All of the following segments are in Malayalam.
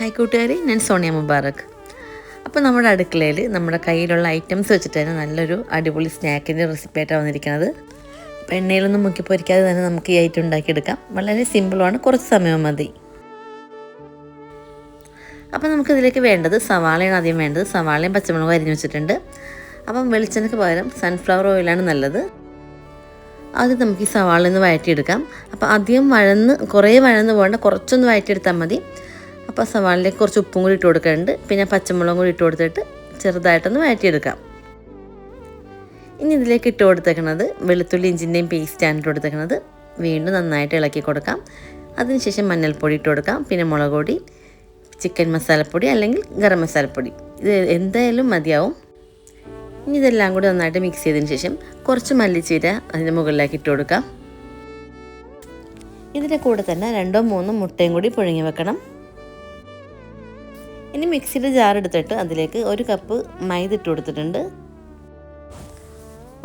ഹായ് കൂട്ടുകാരി. ഞാൻ സോണിയ മുബാറക്. അപ്പോൾ നമ്മുടെ അടുക്കളയിൽ നമ്മുടെ കയ്യിലുള്ള ഐറ്റംസ് വെച്ചിട്ട് തന്നെ നല്ലൊരു അടിപൊളി സ്നാക്കിന്റെ റെസിപ്പി വന്നിരിക്കുന്നത്. അപ്പോൾ എണ്ണയിലൊന്നും മുക്കി പൊരിക്കാതെ തന്നെ നമുക്ക് ഈ ഐറ്റം ഉണ്ടാക്കിയെടുക്കാം. വളരെ സിമ്പിളുമാണ്. കുറച്ച് സമയം മതി. അപ്പോൾ നമുക്കിതിലേക്ക് വേണ്ടത് സവാളയാണ് ആദ്യം വേണ്ടത്. സവാളയും പച്ചമുളകും അരിഞ്ഞു വെച്ചിട്ടുണ്ട്. അപ്പം വെളിച്ചെണ്ണയ്ക്ക് പകരം സൺഫ്ലവർ ഓയിലാണ് നല്ലത്. ആദ്യം നമുക്ക് ഈ സവാള ഒന്ന് വഴറ്റിയെടുക്കാം. അപ്പോൾ അധികം വഴന്ന് കുറേ വഴന്ന് പോകേണ്ട കുറച്ചൊന്ന് വഴറ്റിയെടുത്താൽ മതി. അപ്പോൾ സവാളിലേക്ക് കുറച്ച് ഉപ്പും കൂടി ഇട്ട് കൊടുക്കുന്നുണ്ട് പിന്നെ പച്ചമുളകും കൂടി ഇട്ട് കൊടുത്തിട്ട് ചെറുതായിട്ടൊന്ന് വഴറ്റിയെടുക്കാം. ഇനി ഇതിലേക്ക് ഇട്ട് കൊടുത്തേക്കണത് വെളുത്തുള്ളി ഇഞ്ചിന്റെയും പേസ്റ്റാണ് ഇട്ട് കൊടുത്തേക്കണത്. വീണ്ടും നന്നായിട്ട് ഇളക്കി കൊടുക്കാം. അതിനുശേഷം മഞ്ഞൾപ്പൊടി ഇട്ട് കൊടുക്കാം. പിന്നെ മുളക് പൊടി ചിക്കൻ മസാലപ്പൊടി അല്ലെങ്കിൽ ഗരം മസാലപ്പൊടി. ഇത് എന്തായാലും മതിയാവും. ഇനി ഇതെല്ലാം കൂടി നന്നായിട്ട് മിക്സ് ചെയ്തതിന് ശേഷം കുറച്ച് മല്ലിച്ചീര അതിന്റെ മുകളിലേക്ക് ഇട്ട് കൊടുക്കാം. ഇതിന്റെ കൂടെ തന്നെ രണ്ടോ മൂന്നോ മുട്ടയും കൂടി പുഴുങ്ങി വെക്കണം. ഇനി മിക്സിയുടെ ജാർ എടുത്തിട്ട് അതിലേക്ക് ഒരു കപ്പ് മൈദ ഇട്ട് കൊടുത്തിട്ടുണ്ട്.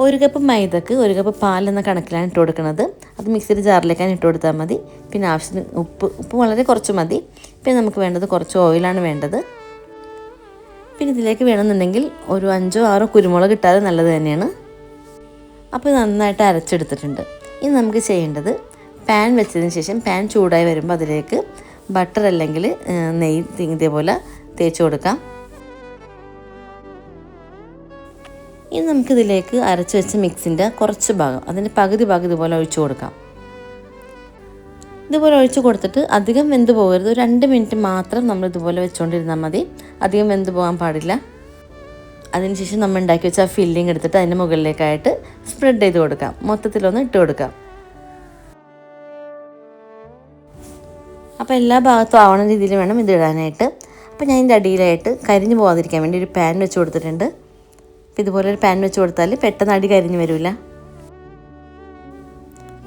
ഒരു കപ്പ് മൈദക്ക് ഒരു കപ്പ് പാലെന്ന കണക്കിലാണ് ഇട്ട് കൊടുക്കുന്നത് അത് മിക്സിയുടെ ജാറിലേക്കാണ് ഇട്ട് കൊടുത്താൽ മതി. പിന്നെ ആവശ്യത്തിന് ഉപ്പ് ഉപ്പ് വളരെ കുറച്ച് മതി. പിന്നെ നമുക്ക് വേണ്ടത് കുറച്ച് ഓയിലാണ് വേണ്ടത്. പിന്നെ ഇതിലേക്ക് വേണമെന്നുണ്ടെങ്കിൽ ഒരു അഞ്ചോ ആറോ കുരുമുളക് ഇട്ടാൽ നല്ലത് തന്നെയാണ്. അപ്പോൾ നന്നായിട്ട് അരച്ചെടുത്തിട്ടുണ്ട്. ഇനി നമുക്ക് ചെയ്യേണ്ടത് പാൻ വെച്ചതിന് ശേഷം പാൻ ചൂടായി വരുമ്പോൾ അതിലേക്ക് ബട്ടർ അല്ലെങ്കിൽ നെയ്യ് ഇതേപോലെ തേച്ച് കൊടുക്കാം. ഇനി നമുക്കിതിലേക്ക് അരച്ച് വെച്ച മിക്സിന്റെ കുറച്ച് ഭാഗം അതിന്റെ പകുതി ഭാഗം ഇതുപോലെ ഒഴിച്ചു കൊടുക്കാം. ഇതുപോലെ ഒഴിച്ചു കൊടുത്തിട്ട് അധികം വെന്ത് പോകരുത്. രണ്ട് മിനിറ്റ് മാത്രം നമ്മൾ ഇതുപോലെ വെച്ചുകൊണ്ടിരുന്നാൽ മതി. അധികം വെന്ത് പോകാൻ പാടില്ല. അതിനുശേഷം നമ്മൾ ഉണ്ടാക്കി വെച്ച ആ ഫില്ലിങ് എടുത്തിട്ട് അതിന്റെ മുകളിലേക്കായിട്ട് സ്പ്രെഡ് ചെയ്ത് കൊടുക്കാം. മൊത്തത്തിലൊന്ന് ഇട്ട് കൊടുക്കാം. അപ്പോൾ എല്ലാ ഭാഗത്തും ആവണ രീതിയിൽ വേണം ഇത് ഇടാനായിട്ട്. അപ്പോൾ ഞാൻ ഇതിന്റെ അടിയിലായിട്ട് കരിഞ്ഞു പോകാതിരിക്കാൻ വേണ്ടി ഒരു പാൻ വെച്ച് കൊടുത്തിട്ടുണ്ട്. അപ്പോൾ ഇതുപോലെ ഒരു പാൻ വെച്ച് കൊടുത്താൽ പെട്ടെന്ന് അടി കരിഞ്ഞു വരില്ല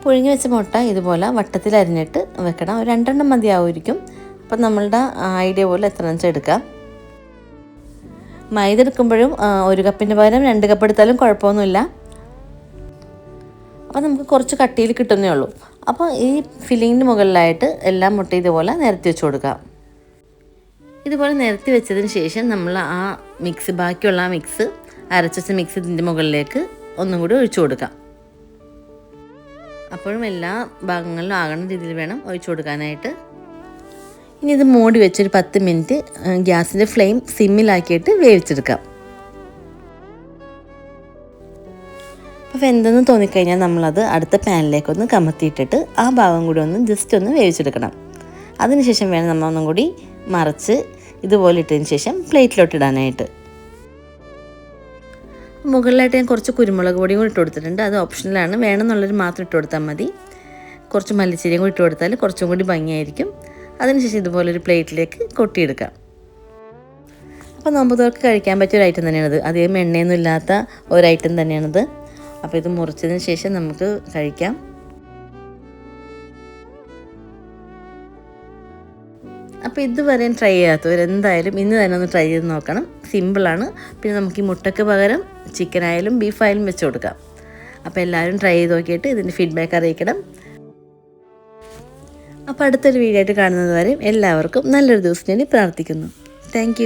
പുഴുങ്ങി വെച്ച മുട്ട ഇതുപോലെ വട്ടത്തിൽ അരിഞ്ഞിട്ട് വെക്കണം. രണ്ടെണ്ണം മതിയാവുമായിരിക്കും. അപ്പം നമ്മളുടെ ഐഡിയ പോലെ എത്ര വെച്ചാൽ എടുക്കാം. മൈദ എടുക്കുമ്പോഴും ഒരു കപ്പിന്റെ പകരം രണ്ട് കപ്പ് എടുത്താലും കുഴപ്പമൊന്നുമില്ല. അപ്പോൾ നമുക്ക് കുറച്ച് കട്ടിയിൽ കിട്ടുന്നേ ഉള്ളൂ. അപ്പോൾ ഈ ഫില്ലിങ്ങിന് മുകളിലായിട്ട് എല്ലാം മുട്ട ഇതുപോലെ നിരത്തി വെച്ച് കൊടുക്കാം. ഇതുപോലെ നിരത്തി വെച്ചതിന് ശേഷം നമ്മൾ ആ മിക്സ് ബാക്കിയുള്ള ആ മിക്സ് അരച്ചുവെച്ച മിക്സ് ഇതിന്റെ മുകളിലേക്ക് ഒന്നും കൂടി ഒഴിച്ചു കൊടുക്കാം. അപ്പോഴും എല്ലാ ഭാഗങ്ങളിലും ആകണ രീതിയിൽ വേണം ഒഴിച്ചു കൊടുക്കാനായിട്ട്. ഇനി ഇത് മൂടി വെച്ചൊരു പത്ത് മിനിറ്റ് ഗ്യാസിന്റെ ഫ്ലെയിം സിമ്മിലാക്കിയിട്ട് വേവിച്ചെടുക്കാം. അപ്പോൾ എന്തെന്ന് തോന്നിക്കഴിഞ്ഞാൽ നമ്മളത് അടുത്ത പാനിലേക്കൊന്ന് കമത്തിയിട്ടിട്ട് ആ ഭാഗം കൂടി ഒന്ന് ജസ്റ്റ് ഒന്ന് വേവിച്ചെടുക്കണം. അതിനുശേഷം വേണം നമ്മൾ ഒന്നും കൂടി മറച്ച് ഇതുപോലെ ഇട്ടതിന് ശേഷം പ്ലേറ്റിലോട്ട് ഇടാനായിട്ട്. മുകളിലായിട്ട് ഞാൻ കുറച്ച് കുരുമുളക് പൊടിയും കൂടി ഇട്ട് കൊടുത്തിട്ടുണ്ട്. അത് ഓപ്ഷണലാണ് വേണമെന്നുള്ളൊരു മാത്രം ഇട്ട് കൊടുത്താൽ മതി. കുറച്ച് മല്ലിച്ചീരയും കൂടി ഇട്ട് കൊടുത്താൽ കുറച്ചും കൂടി ഭംഗിയായിരിക്കും. അതിനുശേഷം ഇതുപോലെ ഒരു പ്ലേറ്റിലേക്ക് കൊട്ടിയെടുക്കാം. അപ്പോൾ നോമ്പുതോർക്ക് കഴിക്കാൻ പറ്റിയ ഒരു ഐറ്റം തന്നെയാണത്. അധികം എണ്ണയൊന്നും ഇല്ലാത്ത ഒരു ഐറ്റം തന്നെയാണത്. അപ്പോൾ ഇത് മുറിച്ചതിന് ശേഷം നമുക്ക് കഴിക്കാം. അപ്പോൾ ഇതുവരെ ട്രൈ ചെയ്യാത്തവർ എന്തായാലും ഇന്ന് തന്നെ ഒന്ന് ട്രൈ ചെയ്ത് നോക്കണം. സിമ്പിളാണ് പിന്നെ നമുക്ക് ഈ മുട്ടയ്ക്ക് പകരം ചിക്കൻ ആയാലും ബീഫായാലും വെച്ച് കൊടുക്കാം. അപ്പോൾ എല്ലാവരും ട്രൈ ചെയ്ത് നോക്കിയിട്ട് ഇതിന്റെ ഫീഡ്ബാക്ക് അറിയിക്കണം. അപ്പോൾ അടുത്തൊരു വീഡിയോ ആയിട്ട് കാണുന്നത് വരെ എല്ലാവർക്കും നല്ലൊരു ദിവസം ഞാൻ പ്രാർത്ഥിക്കുന്നു. താങ്ക്